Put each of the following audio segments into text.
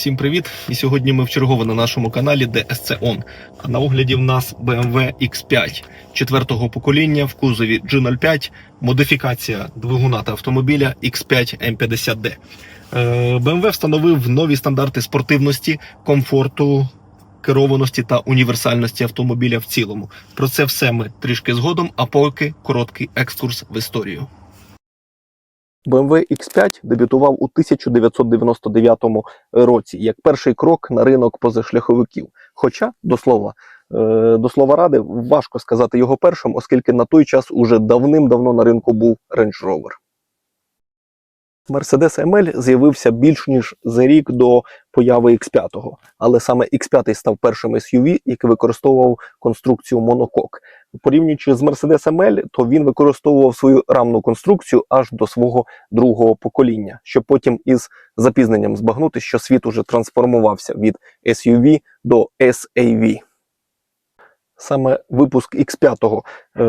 Всім привіт! І сьогодні ми вчергово на нашому каналі DSC On. А на огляді в нас BMW X5 четвертого покоління в кузові G05, модифікація двигуна та автомобіля X5 M50D. Е, BMW встановив нові стандарти спортивності, комфорту, керованості та універсальності автомобіля в цілому. Про це все ми трішки згодом, а поки короткий екскурс в історію. BMW X5 дебютував у 1999 році як перший крок на ринок позашляховиків. Хоча, до слова, е, до слова ради, важко сказати його першим, оскільки на той час уже давним-давно на ринку був Range Rover. Mercedes ML з'явився більш ніж за рік до появи X5, але саме X5 став першим SUV, який використовував конструкцію монокок. Порівнюючи з Mercedes ML, то він використовував свою рамну конструкцію аж до свого другого покоління, щоб потім із запізненням збагнути, що світ уже трансформувався від SUV до SAV. Саме випуск X5 е,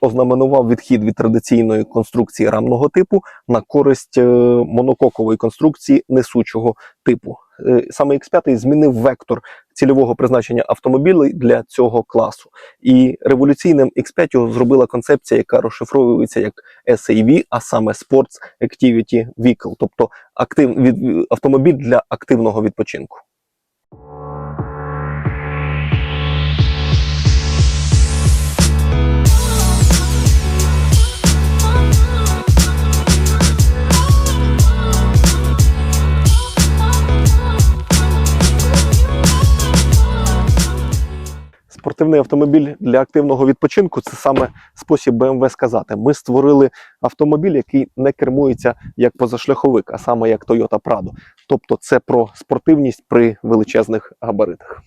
ознаменував відхід від традиційної конструкції рамного типу на користь е, монококової конструкції несучого типу. Е, саме X5 змінив вектор цільового призначення автомобілів для цього класу. І революційним X5 зробила концепція, яка розшифровується як SAV, а саме Sports Activity Vehicle, тобто актив, від, автомобіль для активного відпочинку. Спортивний автомобіль для активного відпочинку це саме спосіб BMW сказати. Ми створили автомобіль, який не кермується як позашляховик, а саме як Toyota Prado. Тобто це про спортивність при величезних габаритах.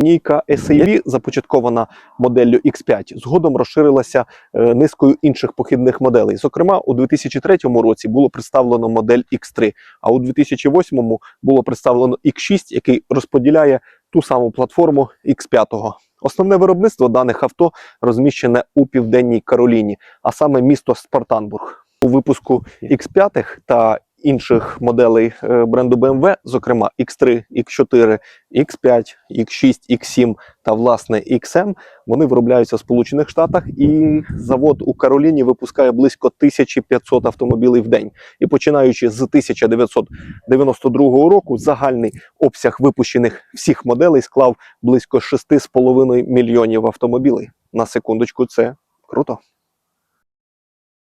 Лінійка SAV, започаткована моделлю X5, згодом розширилася е, низкою інших похідних моделей. Зокрема, у 2003 році було представлено модель X3, а у 2008 було представлено X6, який розподіляє ту саму платформу X5. Основне виробництво даних авто розміщене у південній Кароліні, а саме місто Спартанбург. У випуску X5 та інших моделей е, бренду BMW, зокрема X3, X4, X5, X6, X7 та власне XM, вони виробляються в Сполучених Штатах, і завод у Кароліні випускає близько 1500 автомобілів в день. І починаючи з 1992 року, загальний обсяг випущених всіх моделей склав близько 6,5 мільйонів автомобілів. На секундочку, це круто.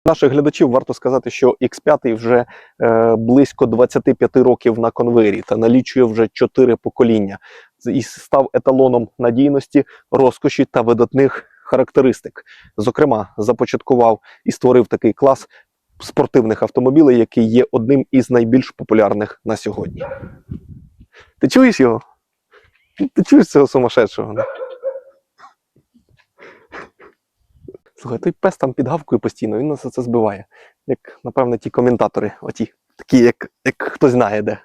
Наших глядачів варто сказати, що X5 вже е, близько 25 років на конвейері та налічує вже 4 покоління і став еталоном надійності, розкоші та видатних характеристик. Зокрема, започаткував і створив такий клас спортивних автомобілів, який є одним із найбільш популярних на сьогодні. Ти чуєш його? Ти чуєш цього сумасшедшого? да? Слухай, той пес там підгавкує постійно, він нас це збиває. Як, напевно, ті коментатори, оті, такі, як, як хтось знає де.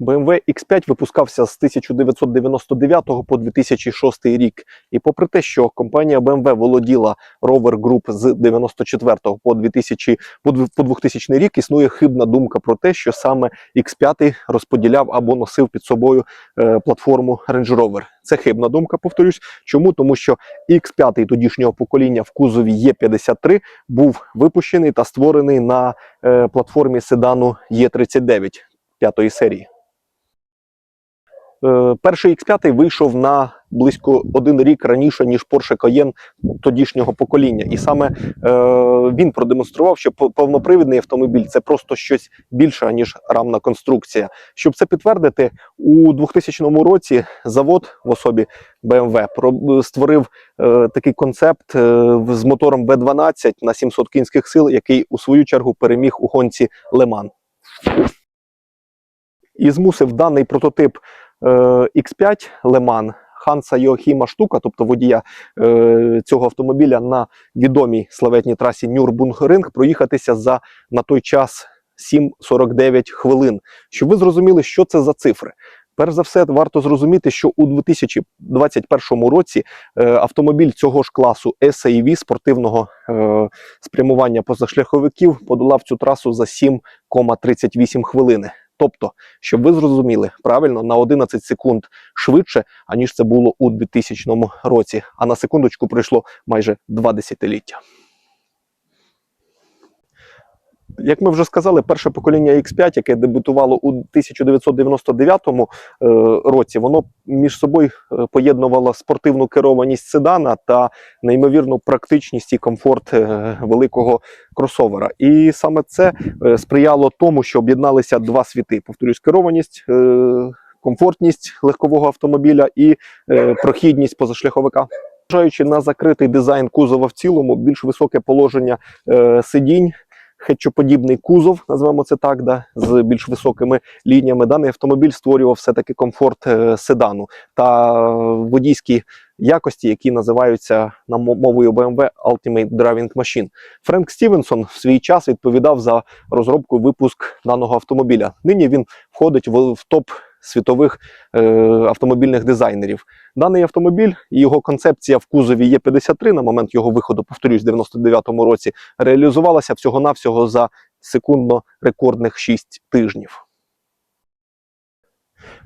BMW X5 випускався з 1999 по 2006 рік. І попри те, що компанія BMW володіла Rover Group з 94 по 2000, по по 2000 рік, існує хибна думка про те, що саме X5 розподіляв або носив під собою е, платформу Range Rover. Це хибна думка, повторюсь. Чому? Тому що X5 тодішнього покоління в кузові Є53 був випущений та створений на е, платформі седану Є39 п'ятої серії. Е, Перший X5 вийшов на близько один рік раніше, ніж Porsche Cayenne тодішнього покоління. І саме е, він продемонстрував, що повнопривідний автомобіль це просто щось більше, ніж рамна конструкція. Щоб це підтвердити, у 2000 році завод в особі BMW створив е, такий концепт з мотором V12 на 700 кінських сил, який у свою чергу переміг у гонці Леман. І змусив даний прототип X5 Леман Ханса Йохіма Штука, тобто водія е, цього автомобіля на відомій славетній трасі Нюрбунгринг, проїхатися за на той час 7,49 хвилин. Щоб ви зрозуміли, що це за цифри. Перш за все, варто зрозуміти, що у 2021 році е, автомобіль цього ж класу SAV спортивного е, спрямування позашляховиків подолав цю трасу за 7,38 хвилини. Тобто, щоб ви зрозуміли, правильно на 11 секунд швидше, аніж це було у 2000 році. А на секундочку пройшло майже два десятиліття. Як ми вже сказали, перше покоління X5, яке дебютувало у 1999 е, році, воно між собою е, поєднувало спортивну керованість седана та неймовірну практичність і комфорт е, великого кросовера. І саме це сприяло тому, що об'єдналися два світи: повторюсь, керованість. Комфортність легкового автомобіля і прохідність позашляховика. Зважаючи на закритий дизайн кузова в цілому, більш високе положення е, сидінь, хетчоподібний кузов, назвемо це так, да, з більш високими лініями. Даний автомобіль створював все-таки комфорт е, седану та водійські якості, які називаються на мовою BMW Ultimate Driving Machine. Френк Стівенсон в свій час відповідав за розробку і випуск даного автомобіля. Нині він входить в топ світових е, автомобільних дизайнерів. Даний автомобіль і його концепція в кузові Є53 на момент його виходу, повторюсь, в 99-му році, реалізувалася всього-навсього за секундно рекордних 6 тижнів.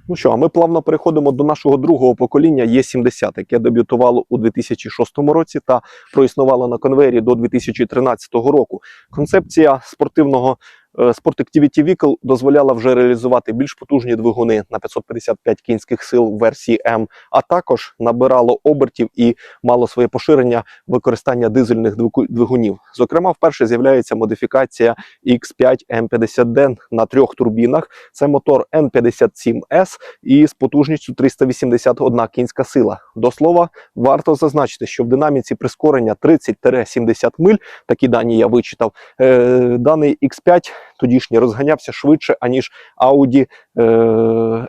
Ну що, а ми плавно переходимо до нашого другого покоління Є70, яке дебютувало у 2006 році та проіснувало на конвейері до 2013 року. Концепція спортивного Sport Activity Vehicle дозволяла вже реалізувати більш потужні двигуни на 555 кінських сил версії М, а також набирало обертів і мало своє поширення використання дизельних двигу- двигунів. Зокрема, вперше з'являється модифікація X5 M50D на трьох турбінах. Це мотор N57S і з потужністю 381 кінська сила. До слова, варто зазначити, що в динаміці прискорення 30-70 миль, такі дані я вичитав, е, даний X5 тодішній розганявся швидше, аніж Audi е,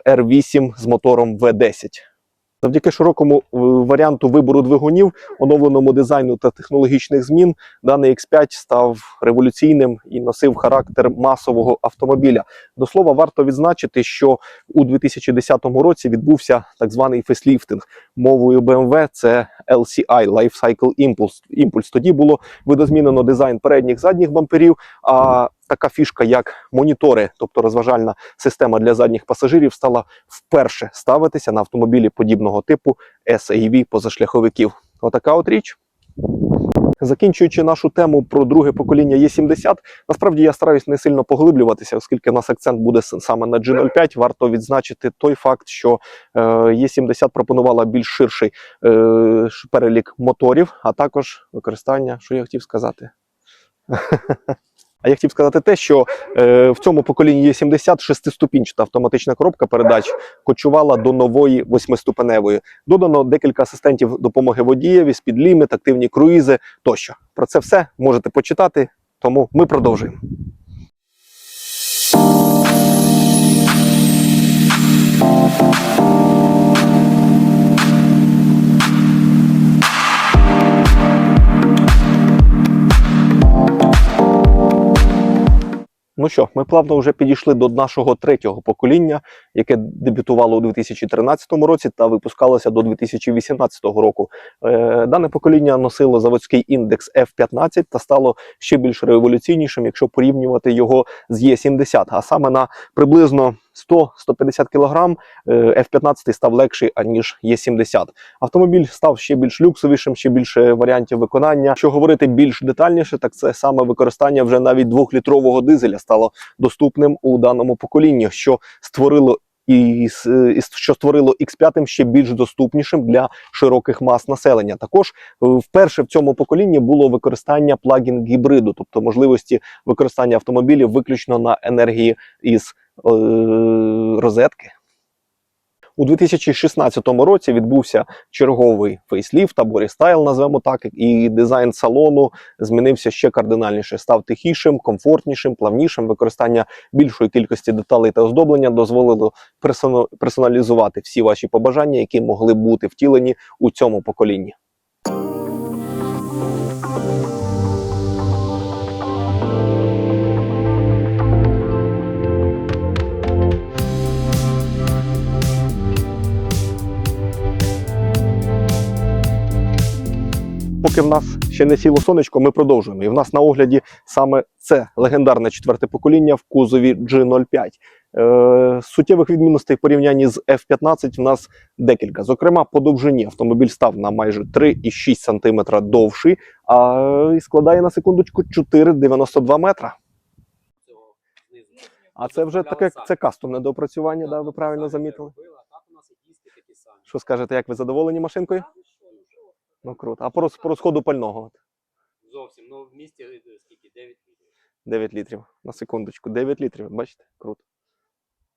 R8 з мотором V10. Завдяки широкому е, варіанту вибору двигунів, оновленому дизайну та технологічних змін, даний X5 став революційним і носив характер масового автомобіля. До слова, варто відзначити, що у 2010 році відбувся так званий фейсліфтинг. Мовою BMW це LCI – Life Cycle Impulse. Impulse. Тоді було видозмінено дизайн передніх задніх бамперів. А така фішка, як монітори, тобто розважальна система для задніх пасажирів, стала вперше ставитися на автомобілі подібного типу SAV позашляховиків. Отака от річ. Закінчуючи нашу тему про друге покоління Є70, насправді я стараюсь не сильно поглиблюватися, оскільки у нас акцент буде саме на G05. Варто відзначити той факт, що е, Є70 пропонувала більш ширший е, перелік моторів, а також використання, що я хотів сказати. А я хотів сказати те, що е, в цьому поколінні є 70 шестиступінчата автоматична коробка передач кочувала до нової восьмиступеневої. Додано декілька асистентів допомоги водієві, спідлімит, активні круїзи тощо. Про це все можете почитати, тому ми продовжуємо. Ну що, ми плавно вже підійшли до нашого третього покоління, яке дебютувало у 2013 році та випускалося до 2018 року. Е, Дане покоління носило заводський індекс F15 та стало ще більш революційнішим, якщо порівнювати його з Є70. А саме на приблизно 100-150 кг F15 став легший аніж Є70. Автомобіль став ще більш люксовішим, ще більше варіантів виконання. Якщо говорити більш детальніше, так це саме використання вже навіть двохлітрового дизеля стало доступним у даному поколінні, що створило. І, що створило X5 ще більш доступнішим для широких мас населення. Також вперше в цьому поколінні було використання плагін гібриду, тобто можливості використання автомобілів виключно на енергії із розетки. У 2016 році відбувся черговий фейсліфт або рестайл, назвемо так, і дизайн салону змінився ще кардинальніше. Став тихішим, комфортнішим, плавнішим. Використання більшої кількості деталей та оздоблення дозволило персоналізувати всі ваші побажання, які могли бути втілені у цьому поколінні. Поки в нас ще не сіло сонечко, ми продовжуємо. І в нас на огляді саме це легендарне четверте покоління в кузові G05. Е, суттєвих відмінностей в порівнянні з F15 в нас декілька. Зокрема, по довжині автомобіль став на майже 3,6 см довший, а складає на секундочку 4,92 метра. А це вже таке це кастомне доопрацювання, да, ви правильно замітили. Що скажете, як ви задоволені машинкою? Ну круто. А по, роз- по розходу пального Зовсім, ну в місті е, скільки? 9 літрів. 9 літрів. На секундочку. 9 літрів. Бачите? Круто.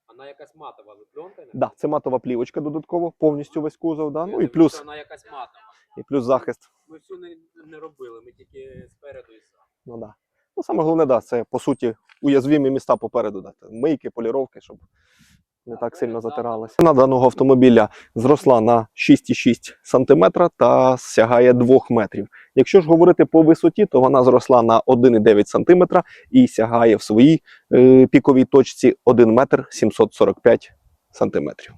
Вона якась матова, ви пленка? Да, це матова плівочка додатково, повністю весь кузов. Да? Я Ну і плюс, Вона якась матова. і плюс захист. Ми всю не, не робили, ми тільки спереду і сам. Ну да. Ну саме головне, да, це по суті уязвимі міста попереду. Да. Мийки, поліровки, щоб не так сильно затиралася. Ціна даного автомобіля зросла на 6,6 см та сягає 2 метрів. Якщо ж говорити по висоті, то вона зросла на 1,9 см і сягає в своїй е, піковій точці 1 метр 745 сантиметрів.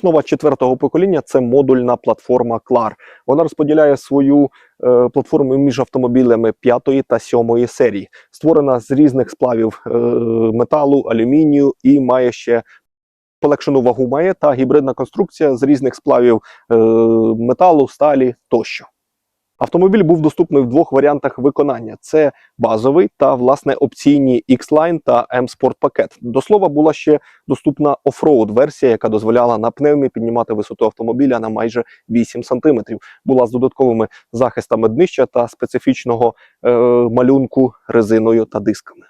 Основа четвертого покоління це модульна платформа CLAR. Вона розподіляє свою е, платформу між автомобілями п'ятої та сьомої серії. Створена з різних сплавів е, металу, алюмінію і має ще полегшену вагу має та гібридна конструкція з різних сплавів е, металу, сталі тощо. Автомобіль був доступний в двох варіантах виконання: це базовий та власне опційні X-Line та M-Sport пакет. До слова, була ще доступна офроуд версія, яка дозволяла на пневмі піднімати висоту автомобіля на майже 8 см. Була з додатковими захистами днища та специфічного е, малюнку резиною та дисками.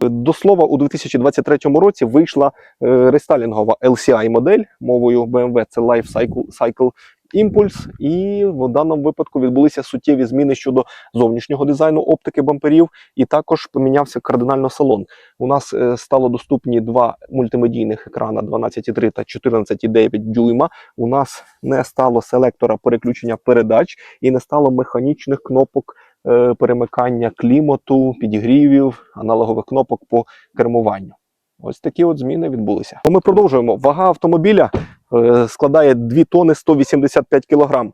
До слова, у 2023 році вийшла е, рестайлінгова LCI модель мовою BMW, це Life Cycle, Impulse, і в даному випадку відбулися суттєві зміни щодо зовнішнього дизайну оптики бамперів, і також помінявся кардинально салон. У нас е, стало доступні два мультимедійних екрана 12,3 та 14,9 дюйма. У нас не стало селектора переключення передач і не стало механічних кнопок е, перемикання клімату, підігрівів, аналогових кнопок по кермуванню. Ось такі от зміни відбулися. Ми продовжуємо. Вага автомобіля складає 2 тони 185 кілограм.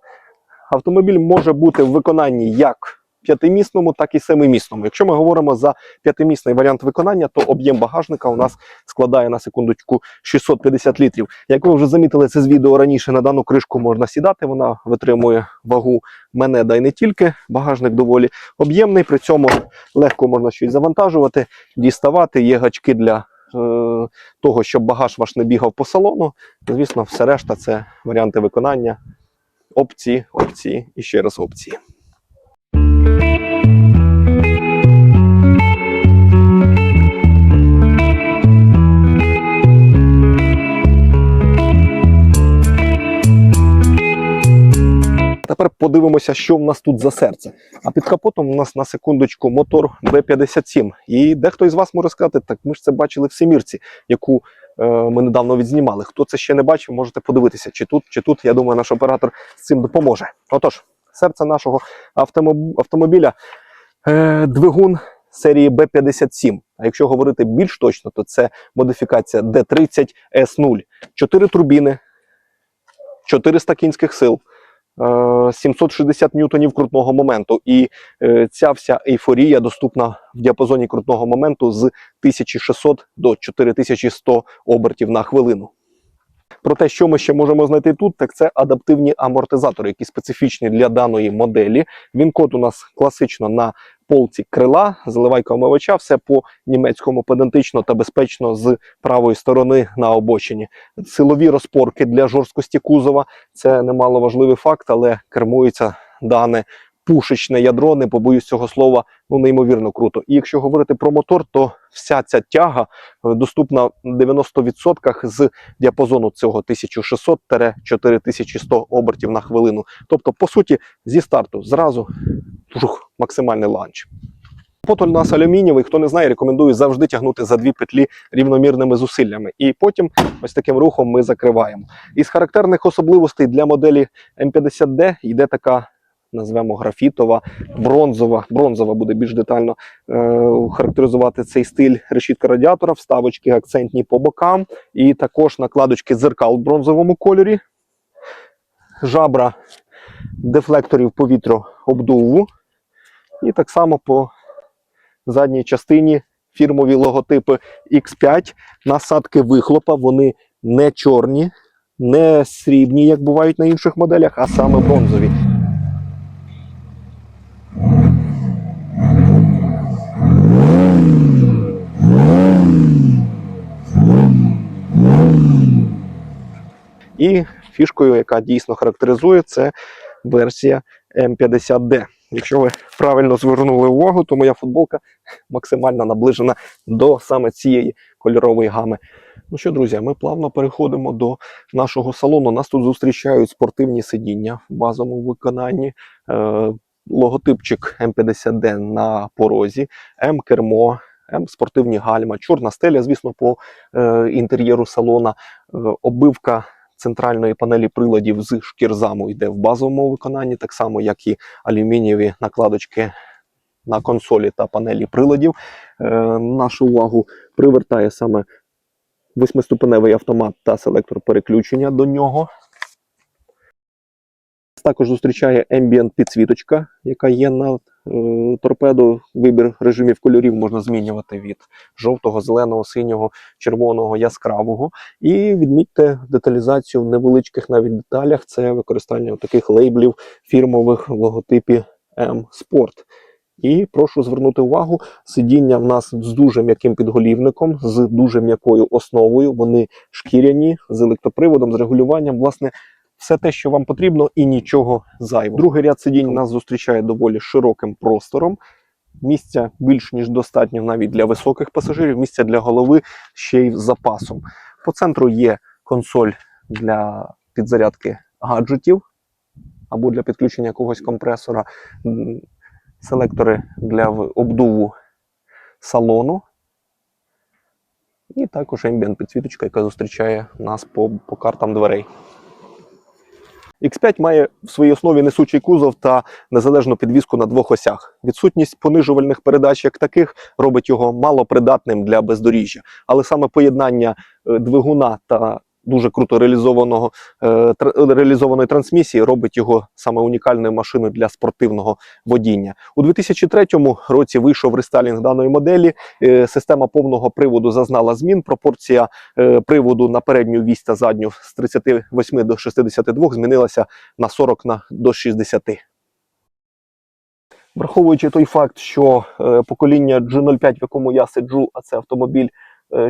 Автомобіль може бути в виконанні як п'ятимісному, так і семимісному. Якщо ми говоримо за п'ятимісний варіант виконання, то об'єм багажника у нас складає на секундочку 650 літрів. Як ви вже замітили це з відео раніше, на дану кришку можна сідати. Вона витримує вагу мене, да й не тільки. Багажник доволі об'ємний. При цьому легко можна щось завантажувати, діставати. Є гачки для е, того, щоб багаж ваш не бігав по салону. Звісно, все решта це варіанти виконання. Опції, опції і ще раз опції. Тепер подивимося, що в нас тут за серце. А під капотом у нас на секундочку мотор B57. І дехто із вас може сказати, так ми ж це бачили в Семірці, яку е, ми недавно відзнімали. Хто це ще не бачив, можете подивитися, чи тут, чи тут. Я думаю, наш оператор з цим допоможе. Отож, серце нашого автомоб- автомобіля е, двигун серії B57. А якщо говорити більш точно, то це модифікація D30 S0. Чотири турбіни, 400 кінських сил. Е, 760 ньютонів крутного моменту, і е, ця вся ейфорія доступна в діапазоні крутного моменту з 1600 до 4100 обертів на хвилину. Про те, що ми ще можемо знайти тут, так це адаптивні амортизатори, які специфічні для даної моделі. Він код у нас класично на полці крила, заливайка омивача, все по німецькому педантично та безпечно з правої сторони на обочині. Силові розпорки для жорсткості кузова це немало важливий факт, але кермується дане пушечне ядро, не побоюсь цього слова, ну неймовірно круто. І якщо говорити про мотор, то вся ця тяга е, доступна в 90% з діапазону цього 1600-4100 обертів на хвилину. Тобто, по суті, зі старту зразу жух, максимальний ланч. Потоль у нас алюмінієвий, хто не знає, рекомендую завжди тягнути за дві петлі рівномірними зусиллями. І потім ось таким рухом ми закриваємо. Із характерних особливостей для моделі М50D йде така назвемо графітова, бронзова. Бронзова буде більш детально е, характеризувати цей стиль решітка радіатора, вставочки акцентні по бокам, і також накладочки дзеркал в бронзовому кольорі, жабра дефлекторів повітрообдуву. І так само по задній частині фірмові логотипи X5, насадки вихлопа, вони не чорні, не срібні, як бувають на інших моделях, а саме бронзові. І фішкою, яка дійсно характеризує, це версія М50D. Якщо ви правильно звернули увагу, то моя футболка максимально наближена до саме цієї кольорової гами. Ну що, друзі, ми плавно переходимо до нашого салону. Нас тут зустрічають спортивні сидіння в базовому виконанні, е, логотипчик М50D на порозі, М-кермо, М-спортивні гальма, чорна стеля, звісно, по е, інтер'єру салона, е, оббивка центральної панелі приладів з шкірзаму йде в базовому виконанні, так само як і алюмінієві накладочки на консолі та панелі приладів. Е, нашу увагу привертає саме восьмиступеневий автомат та селектор переключення до нього. Також зустрічає ambient підсвіточка, яка є на е, торпедо. Вибір режимів кольорів можна змінювати від жовтого, зеленого, синього, червоного, яскравого. І відмітьте деталізацію в невеличких навіть деталях. Це використання таких лейблів фірмових в логотипі M Sport. І прошу звернути увагу, сидіння в нас з дуже м'яким підголівником, з дуже м'якою основою. Вони шкіряні з електроприводом, з регулюванням. Власне, все те, що вам потрібно, і нічого зайвого. Другий ряд сидінь нас зустрічає доволі широким простором. Місця більш ніж достатньо навіть для високих пасажирів, місця для голови ще й з запасом. По центру є консоль для підзарядки гаджетів або для підключення якогось компресора, селектори для обдуву салону. І також ambient підсвіточка, яка зустрічає нас по, по картам дверей. X5 має в своїй основі несучий кузов та незалежну підвіску на двох осях. Відсутність понижувальних передач як таких робить його малопридатним для бездоріжжя. Але саме поєднання е, двигуна та дуже круто реалізованого е, реалізованої трансмісії робить його саме унікальною машиною для спортивного водіння. У 2003 році вийшов рестайлінг даної моделі. Е, Система повного приводу зазнала змін. Пропорція е, приводу на передню вісь та задню з 38 до 62 змінилася на 40 на до 60. Враховуючи той факт, що покоління G05, в якому я сиджу, а це автомобіль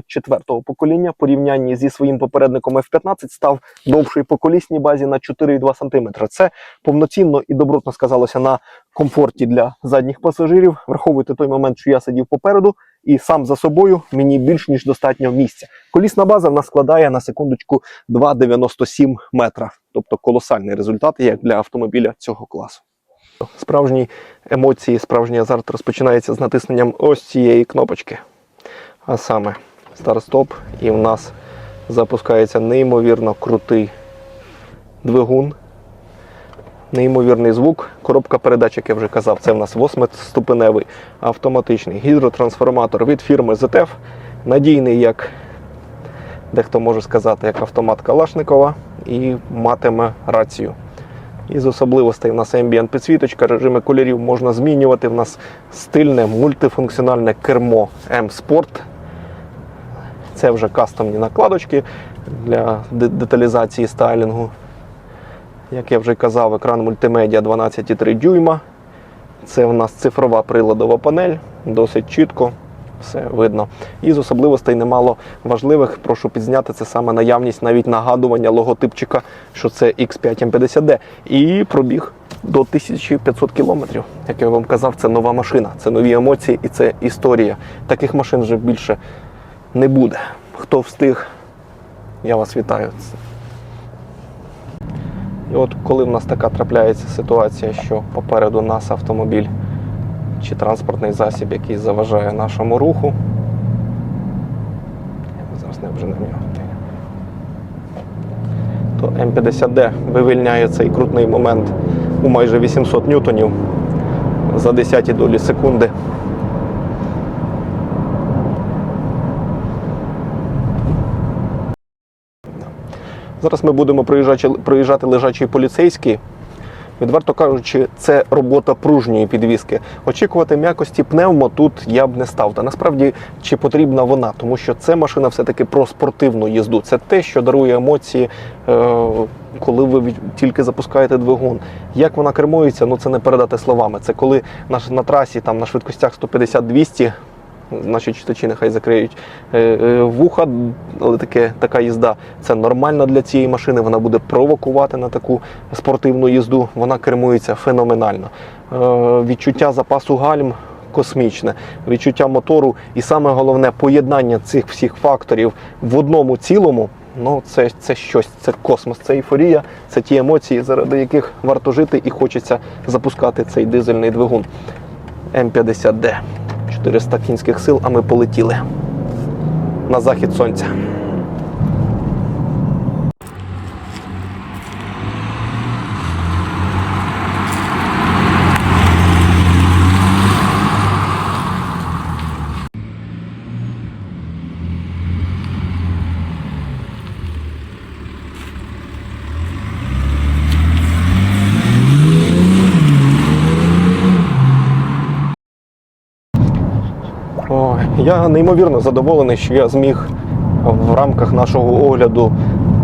четвертого покоління, порівнянні зі своїм попередником F15 став довший по колісній базі на 4,2 см. Це повноцінно і добротно сказалося на комфорті для задніх пасажирів. Враховуйте той момент, що я сидів попереду, і сам за собою мені більш ніж достатньо місця. Колісна база нас складає на секундочку 2,97 метра, тобто колосальний результат як для автомобіля цього класу. Справжні емоції, справжній азарт розпочинається з натисненням ось цієї кнопочки. А саме старт-стоп, і в нас запускається неймовірно крутий двигун, неймовірний звук. Коробка передач, як я вже казав, це в нас восьмиступеневий автоматичний гідротрансформатор від фірми ZF. Надійний, як дехто може сказати, як автомат Калашникова, і матиме рацію. Із особливостей у нас ambient підсвіточка, режими кольорів можна змінювати. У нас стильне мультифункціональне кермо M-Sport. Це вже кастомні накладочки для деталізації стайлінгу. Як я вже казав, екран мультимедіа 12,3 дюйма. Це у нас цифрова приладова панель, досить чітко. Все видно. І з особливостей немало важливих. Прошу підзняти це саме наявність навіть нагадування логотипчика, що це X5 M50D. І пробіг до 1500 кілометрів. Як я вам казав, це нова машина, це нові емоції і це історія. Таких машин вже більше не буде. Хто встиг, я вас вітаю. І от коли в нас така трапляється ситуація, що попереду нас автомобіль чи транспортний засіб, який заважає нашому руху. Зараз не вже на нього. То М50D вивільняє цей крутний момент у майже 800 ньютонів за 10 долі секунди. Зараз ми будемо проїжджати, проїжджати лежачий поліцейський. Відверто кажучи, це робота пружньої підвіски. Очікувати м'якості пневмо тут я б не став. Та насправді чи потрібна вона, тому що це машина все-таки про спортивну їзду. Це те, що дарує емоції, е, коли ви тільки запускаєте двигун. Як вона кермується, ну це не передати словами. Це коли на трасі там на швидкостях 150-200 наші читачі нехай закриють е, е, вуха, але таке, така їзда це нормально для цієї машини. Вона буде провокувати на таку спортивну їзду. Вона кермується феноменально. Е, відчуття запасу гальм. Космічне відчуття мотору, і саме головне поєднання цих всіх факторів в одному цілому. Ну, це, це щось, це космос, це ейфорія, це ті емоції, заради яких варто жити і хочеться запускати цей дизельний двигун. М50D. 400 кінських сил, а ми полетіли на захід сонця. Я неймовірно задоволений, що я зміг в рамках нашого огляду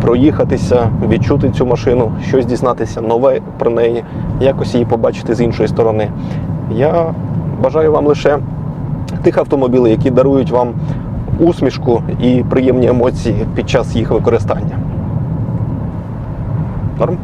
проїхатися, відчути цю машину, щось дізнатися нове про неї, якось її побачити з іншої сторони. Я бажаю вам лише тих автомобілів, які дарують вам усмішку і приємні емоції під час їх використання. Норм?